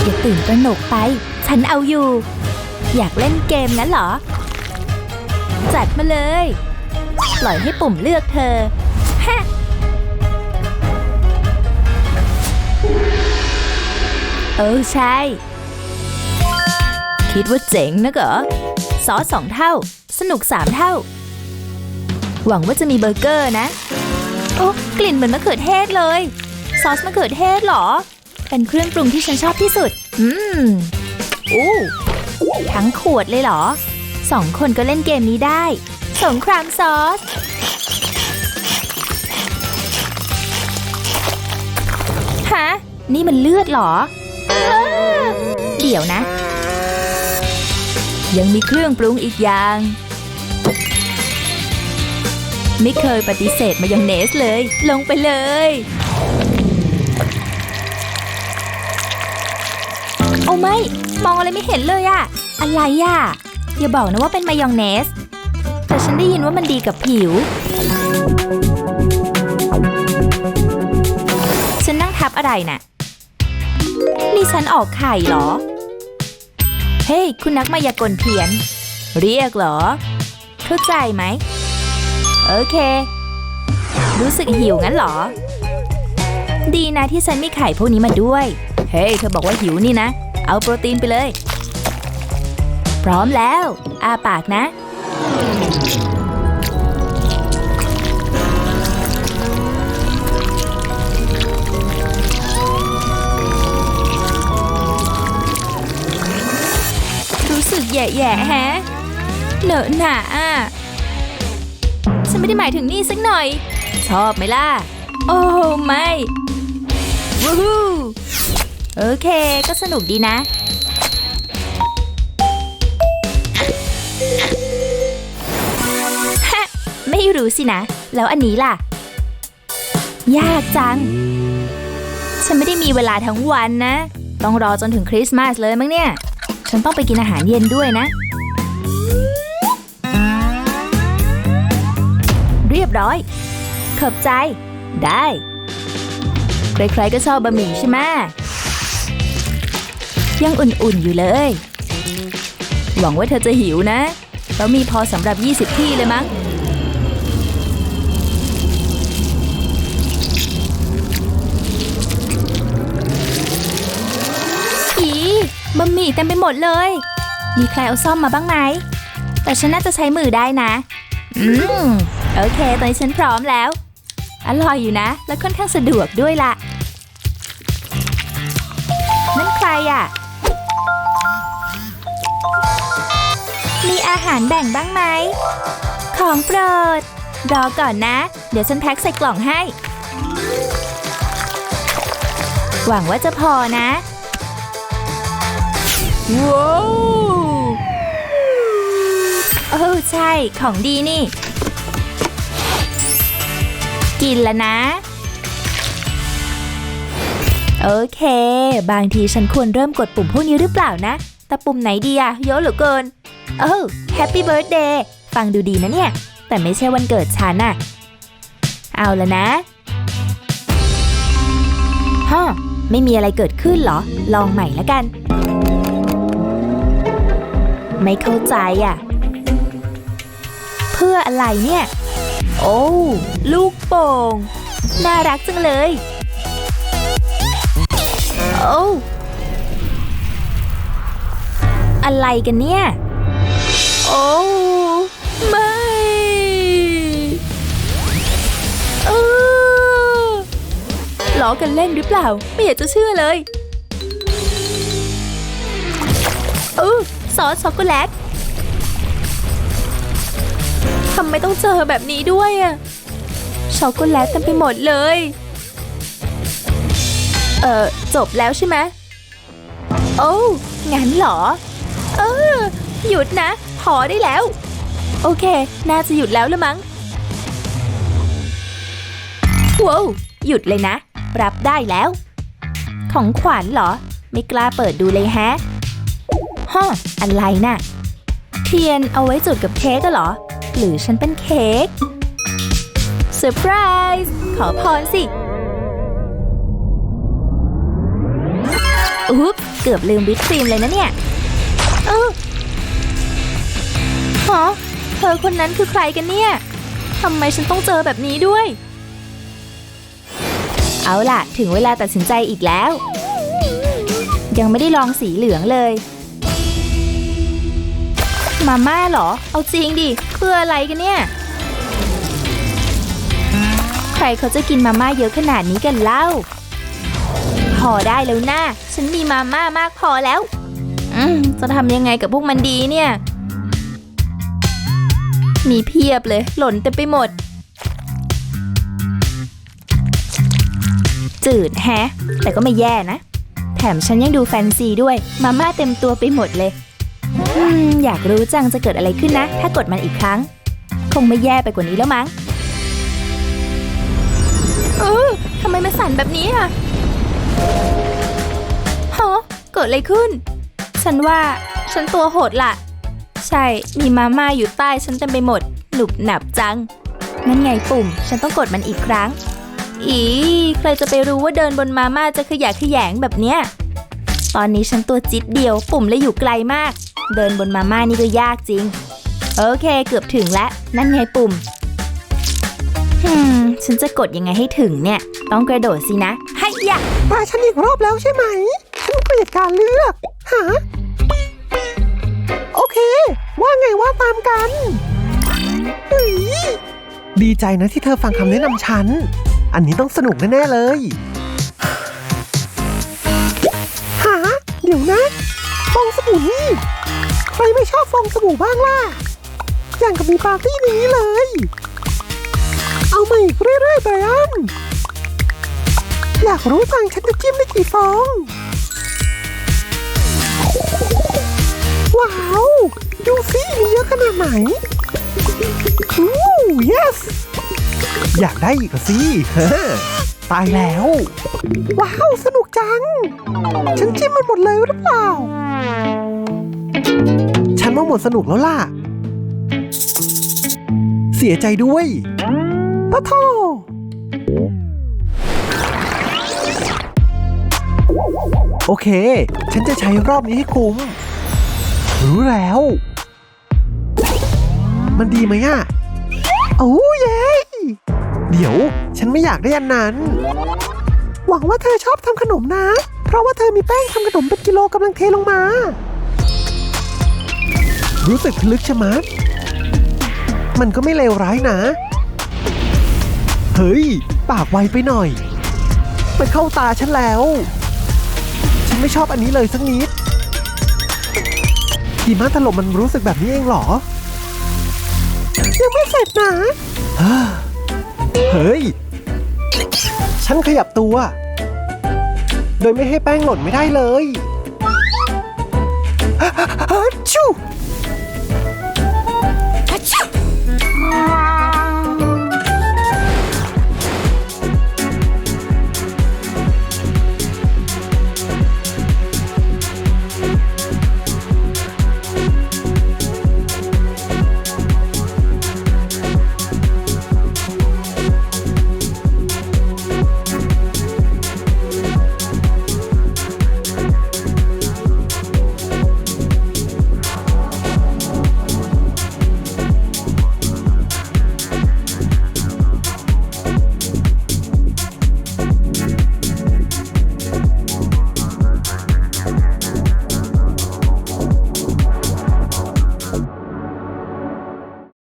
อย่าตื่นตระหนกไป ฉันเอาอยู่ อยากเล่นเกมงั้นเหรอ จัดมาเลย ปล่อยให้ปุ่มเลือกเธอฮะเออใช่ คิดว่าเจ๋งนะเหรอซอสสองเท่า สนุกสามเท่า หวังว่าจะมีเบอร์เกอร์นะ โอ้กลิ่นเหมือนมะเขือเทศเลย ซอสมะเขือเทศเหรอ เป็นเครื่องปรุงที่ฉันชอบที่สุด อืมอู้ทั้งขวดเลยเหรอ สองคนก็เล่นเกมนี้ได้ สงครามซอส ฮะ นี่มันเลือดเหรอ เดี๋ยวนะ ยังมีเครื่องปรุงอีกอย่าง ไม่เคยปฏิเสธมายองเนสเลย ลงไปเลย อ้ไม่ มองอะไรไม่เห็นเลยอะอะไรอะอย่าบอกนะว่าเป็นมายองเนส แต่ฉันได้ยินว่ามันดีกับผิว ฉันนั่งทับอะไรน่ะ นี่ฉันออกไข่เหรอ เฮ้ยคุณนักมายากลเพียน เรียกเหรอ เข้าใจไหม โอเค รู้สึกหิวงั้นเหรอ ดีนะที่ฉันมีไข่พวกนี้มาด้วย เฮ้ยเธอบอกว่าหิวนี่นะ เอาโปรตีนไปเลย พร้อมแล้ว อาปากนะ รู้สึกแย่ๆแฮะเหนอะหนาอะฉันไม่ได้หมายถึงนี่สักหน่อย ชอบไหมล่ะ โอ้ไม่ วู้ฮู้ โอเค ก็สนุกดีนะฮะไม่รู้สินะ แล้วอันนี้ล่ะ ยากจัง ฉันไม่ได้มีเวลาทั้งวันนะ ต้องรอจนถึงคริสต์มาสเลยมั้งเนี่ย ฉันต้องไปกินอาหารเย็นด้วยนะ เรียบร้อย ขอบใจ ได้ ใครๆก็ชอบบะหมี่ใช่ไหม ยังอุ่นๆอยู่เลย หวังว่าเธอจะหิวนะแล้วมีพอสำหรับ 20 ที่เลยมั้ง อีบะหมี่เต็มไปหมดเลย มีใครเอาซ่อมมาบ้างไหม แต่ฉันน่าจะใช้มือได้นะ อืม โอเค ตอนนี้ฉันพร้อมแล้ว อร่อยอยู่นะ และค่อนข้างสะดวกด้วยล่ะ นั่นใครอะ มีอาหารแบ่งบ้างไหม ของโปรด รอก่อนนะ เดี๋ยวฉันแพ็คใส่กล่องให้ หวังว่าจะพอนะ ว้าวโอ้ใช่ ของดีนี่ กินแล้วนะ โอเค บางทีฉันควรเริ่มกดปุ่มพวกนี้หรือเปล่านะ แต่ปุ่มไหนดีอะเยอะเหลือเกิน โอ้แฮปปี้เบิร์ดเดย์ฟังดูดีนะเนี่ย แต่ไม่ใช่วันเกิดฉันอะเอาละนะฮะไม่มีอะไรเกิดขึ้นเหรอ ลองใหม่ละกัน ไม่เข้าใจอะ เพื่ออะไรเนี่ย โอ้ลูกโป่ง น่ารักจังเลย โอ้อะไรกันเนี่ย โอ้ไม่เออล้อกันเล่นหรือเปล่า ไม่อยากจะเชื่อเลยเออซอสช็อกโกแลตทำไมต้องเจอแบบนี้ด้วยอะช็อกโกแลตเต็มไปหมดเลย เออจบแล้วใช่ไหมโอ้งั้นเหรอ เออ หยุดนะ พอได้แล้ว โอเค น่าจะหยุดแล้วละมั้งว้าวหยุดเลยนะ รับได้แล้ว ของขวัญเหรอ ไม่กล้าเปิดดูเลยแฮะฮะออะไรน่ะ เทียนเอาไว้จุดกับเค้กเหรอ หรือฉันเป็นเค้กเซอร์ไพรส์ขอพรสิอุ๊บเกือบลืมวิปครีมเลยนะเนี่ยเออ ฮะเธอคนนั้นคือใครกันเนี่ยทำไมฉันต้องเจอแบบนี้ด้วย เอาล่ะ ถึงเวลาตัดสินใจอีกแล้ว ยังไม่ได้ลองสีเหลืองเลย มาม่าเหรอ เอาจริงดิคืออะไรกันเนี่ย ใครเขาจะกินมาม่าเยอะขนาดนี้กันเล่า พอได้แล้วนะฉันมีมาม่ามากพอแล้ว อืม จะทำยังไงกับพวกมันดีเนี่ย มีเพียบเลย หล่นเต็มไปหมด จืดแฮะ แต่ก็ไม่แย่นะ แถมฉันยังดูแฟนซีด้วย มาม่าเต็มตัวไปหมดเลยอืมอยากรู้จังจะเกิดอะไรขึ้นนะ ถ้ากดมันอีกครั้ง คงไม่แย่ไปกว่านี้แล้วมั้งเออทำไมมันสั่นแบบนี้อะฮะเกิดอะไรขึ้น ฉันว่าฉันตัวโหดล่ะ ใช่ มีมาม่าอยู่ใต้ฉันเต็มไปหมด หนุบหนับจัง นั่นไงปุ่ม ฉันต้องกดมันอีกครั้ง อีใครจะไปรู้ว่าเดินบนมาม่าจะขยะขยงแบบเนี้ย ตอนนี้ฉันตัวจิตเดียว ปุ่มเลยอยู่ไกลมาก เดินบนมาม่านี่ก็ยากจริง โอเค เกือบถึงแล้ว นั่นไงปุ่มฮึมฉันจะกดยังไงให้ถึงเนี่ย ต้องกระโดดสินะให้ยะตาฉันอีกรอบแล้วใช่ไหม ฉันเกลียดการเลือก หา ตามกันเฮ้ยดีใจนะที่เธอฟังคำแนะนำฉัน อันนี้ต้องสนุกแน่ ๆ เลย หา เดี๋ยวนะ ฟองสบู่นี่ ใครไม่ชอบฟองสบู่บ้างล่ะ อย่างกับมีปาร์ตี้นี้เลย เอามาอีกเรื่อยๆไบรอันอยากรู้จังฉันจะจิ้มได้กี่ฟอง ว้าว ดูสิมีเยอะขนาดไหนอู้ yes อยากได้อีกเหรอสิตายแล้ว ว้าว สนุกจัง ฉันจิ้มมันหมดเลยหรือเปล่า ฉันว่าหมดสนุกแล้วล่ะ เสียใจด้วยปะโทโอเค ฉันจะใช้รอบนี้ให้คุ้ม รู้แล้ว มันดีไหมอะโอ้เย้เดี๋ยว ฉันไม่อยากได้อันนั้น หวังว่าเธอชอบทำขนมนะ เพราะว่าเธอมีแป้งทำขนมเป็นกิโลกำลังเทลงมา รู้สึกพลึกชะมัด มันก็ไม่เลวร้ายนะ เฮ้ย ปากไวไปหน่อย มันเข้าตาฉันแล้ว ฉันไม่ชอบอันนี้เลยสักนิดหิมะถล่มมันรู้สึกแบบนี้เองเหรอ ยังไม่เสร็จนะ เฮ้ย ฉันขยับตัว โดยไม่ให้แป้งหล่นไม่ได้เลยฮัชชู